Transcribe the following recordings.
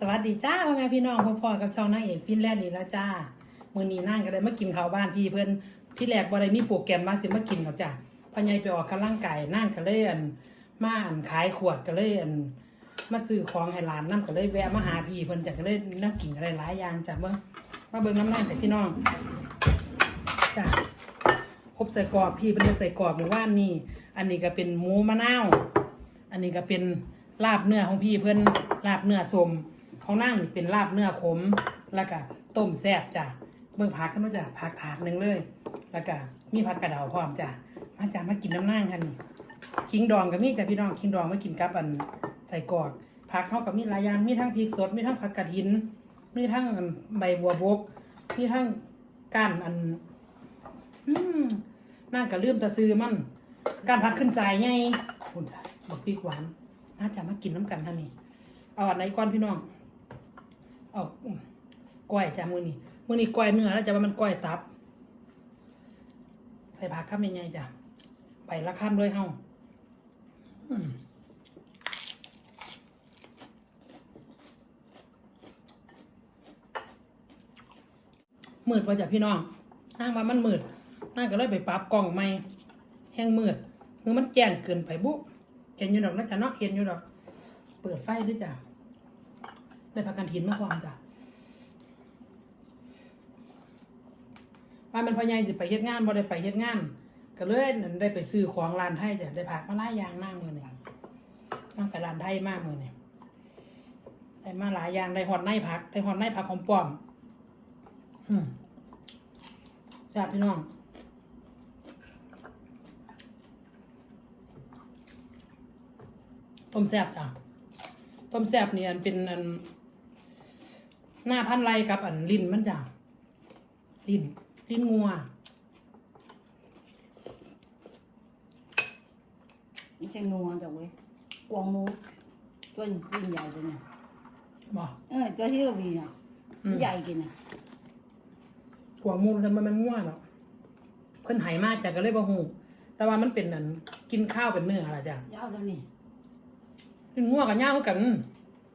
สวัสดีจ้าพ่อแม่พี่น้องพ่อๆกับช่องนางเอกฟินแลนด์นี่แล้วจ้ามือนี้นั่งก็ได้มากินข้าวบ้านพี่เพิ่อนที่แรกบ่ได้มีโปรแกรมมาสิมากินหรอกจ้ะพ่อใหญ่ไปออกกำลังกายนั่งก็เลยอันมาอันขายขวดก็เลยอันมาซื้อของให้หลานนํก็เลยแวะมาหาพี่เพิ่อนจ้ะก็เลยนํกินอะไรหลายอย่างจ้ะเบิ่งมาเบิ่งน้ำนั่นแต่พี่น้องจ้ะครบใส่กรอบพี่เพิ่นใส่กรอบเมื่อวานนี้อันนี้ก็เป็นหมูมะนาวอันนี้ก็เป็นลาบเนื้อของพี่เพื่อนลาบเนื้อสม ของนั่งนี่เป็นลาบเนื้อขมแล้วก็ต้มแซ่บจ้ะเบิ่งผักกันมาจ้ะผักถาดหนึ่งเลย แล้วก็มีผักกระเดาพร้อมจ้ะมาจ้ะมากินน้ำนั่งกันนี่คิงดองก็มีจ้ะพี่น้องคิงดองมากินกับอันใส่กอกผักเข้ากับมีหลายอย่างมีทั้งพริกสดมีทั้งผักกระถิน มีทั้งใบบัวบก มีทั้งก้านอันอืมน่าก็ลืมตะซื้อมันการพัดขึ้นใจไงคุณจ้ะบอกพริกหวานน่าจะมากินน้ำกันท่านนี่เอาอันไหนก่อนพี่น้อง เอาก้อยจ้ะมือนี่มือนี่ก้อยเนื้อแล้วจะว่ามันก้อยตับ ใส่ผักข้ามยังไงจ้ะไปละข้ามด้วยเฮาอืมมืดว่าจ้ะพี่น้องนั่งมามันมืดนั่งก็เลยไปปรับกล้องใหม่แห้งมืดคือมันแจ้งเกินไปบุ๊เห็นอยู่ดอกนะจ๊ะเนาะเห็นอยู่ดอก เปิดไฟด้วยจ้ะ ได้พักกันถินมาความจ้ะว่ามันพอใหญายสิไปเฮ็ดงานบ่ได้ไปเฮ็ดงานก็เลยนั่นได้ไปซื้อของร้านไทยจ้ะได้ผักมาหลายอย่างนั่งมือนี่นั่งไปร้านไทยมากมือนี่ได้มาหลายอย่างได้หอดในผักได้หอดในผักของป้อมอืมจ้าพี่น้องต้มแซ่บจ้ะต้มแซ่บนี่อันเป็นอัน หน้าพันไรกับอันลิ้นมันจ้ะลิ้นลิ้นงัวไม่ใช่งูจ้ะเว้ยกวางงูตัวยิ่งใหญ่ตัวเนี่ยบ่เออตัวที่เรามีอะอืมใหญ่กินอะหัวมูทำไมมันงัวเนาะเพิ่นใหายมากจ้ะก็เลยบ่ฮู้แต่ว่ามันเป็นอันกินข้าวเป็นเนื้ออะไรจ้ะยาวตัวนี้ลิ้นงัวกับย่างคือกัน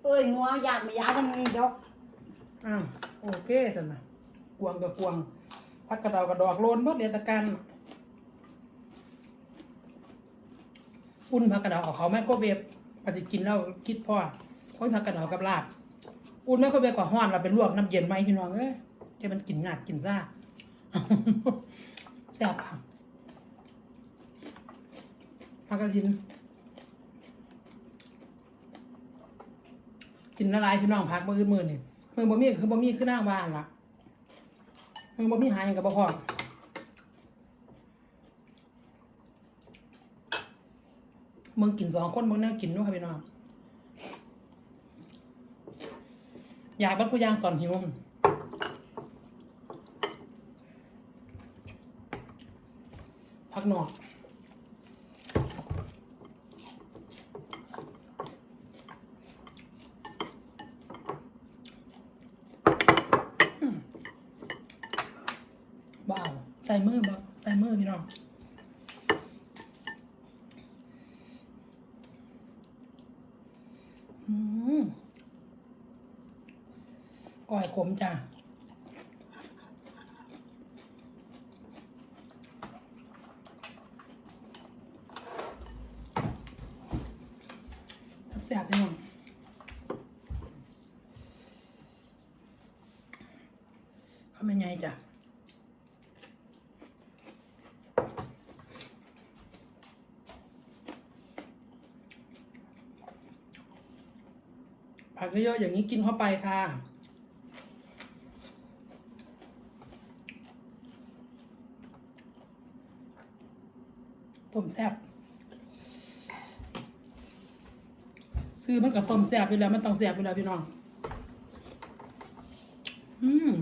เอ้ยงูยาวไม่ยาวตัวนี้ดอก อ้าวโอเคจ้ะนะกวางกับกวางพักกระดากระดอกโลนเบิดเดียวแตะกันอุ่นผักกระดาเอาเขาไมโครเวฟปฏิกินแล้วคิดพ่อโอ้ยผักกระดากับลาบอุ่นไมโครเวฟกับห้อนเราไปลวกน้ำเย็นไหมพี่น้องเอ้ยจะมันกินงาดกินซ่าแซ่บผักผักกระถินกินละลายพี่น้องพักมือมือนี่ มือบ่มีคือบ่มีคือนั่งบ้านละมือบ่มีหาหยังกับบ่พอมึงกินสองคนมึงแน่ากินด้วยค่ะพี่น้องอยากบัดกูย่างตอนหิวพักหนอกบ้าว ใส่มือบ่ใส่มือพี่น้องอืมก้อยขมจ้ะแซ่บๆพี่น้องข้าวมันไงจ้ะ ผักเยอะๆอย่างนี้กินเข้าไปค่ะ ต้มแซ่บซื้อมันกับต้มแซ่บไปแล้วมันต้องแซ่บไปแล้วพี่น้อง อืม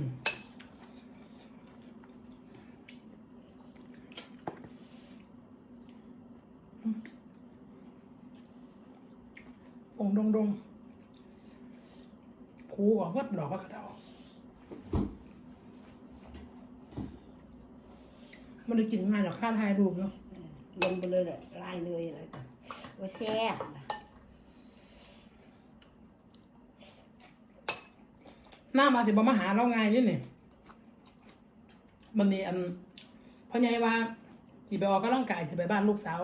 องดงดงๆ คูออกก็ดอกก็กระเดามันได้กินง่ายหรอกค่าถ่ายรูปเนาะลงไปเลยแหละไล่เลยอะไรกันว่าแซ่บนะหน้ามาสิบ่มาหาเราไงายนี่นี่มันนี่อันพ่อใหญ่ว่าสิไปออกกำลังกายสิไปบ้านลูกสาว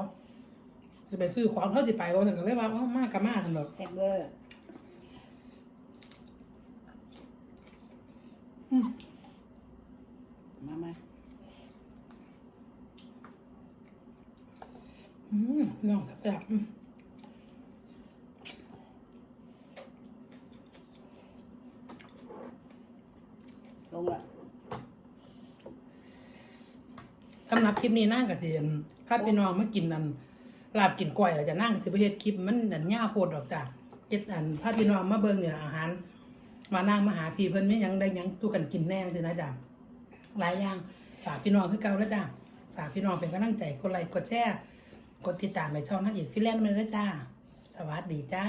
สิไปซื้อของเขาสิไปว่าถึงก็เลยว่าอ๋อมากกับมาสำหรับแซ่บเบอร์ มามาอืมน้องแซ่บๆอืมลงละสำหรับคลิปนี้นั่งกับสิอันพาพี่น้องมากินอันลาบกินก้อยเราจะนั่งสิไปเฮ็ดคลิปมันอันยาวโพดดอกจ้ะเฮ็ดอันพาพี่น้องมาเบิ่งเนี่ยอาหาร มานั่งมาหาพี่เพิ่นไม่ยังได้ยังตู้กันกินแน่สินะจ๊ะหลายอย่างฝากพี่น้องคือเก่าแล้วจ้ะฝากพี่น้องเป็นกำลังใจกดไลค์กดแชร์กดติดตามในช่องนักเอกฟิแลนด์เลยนะจ้าสวัสดีจ้า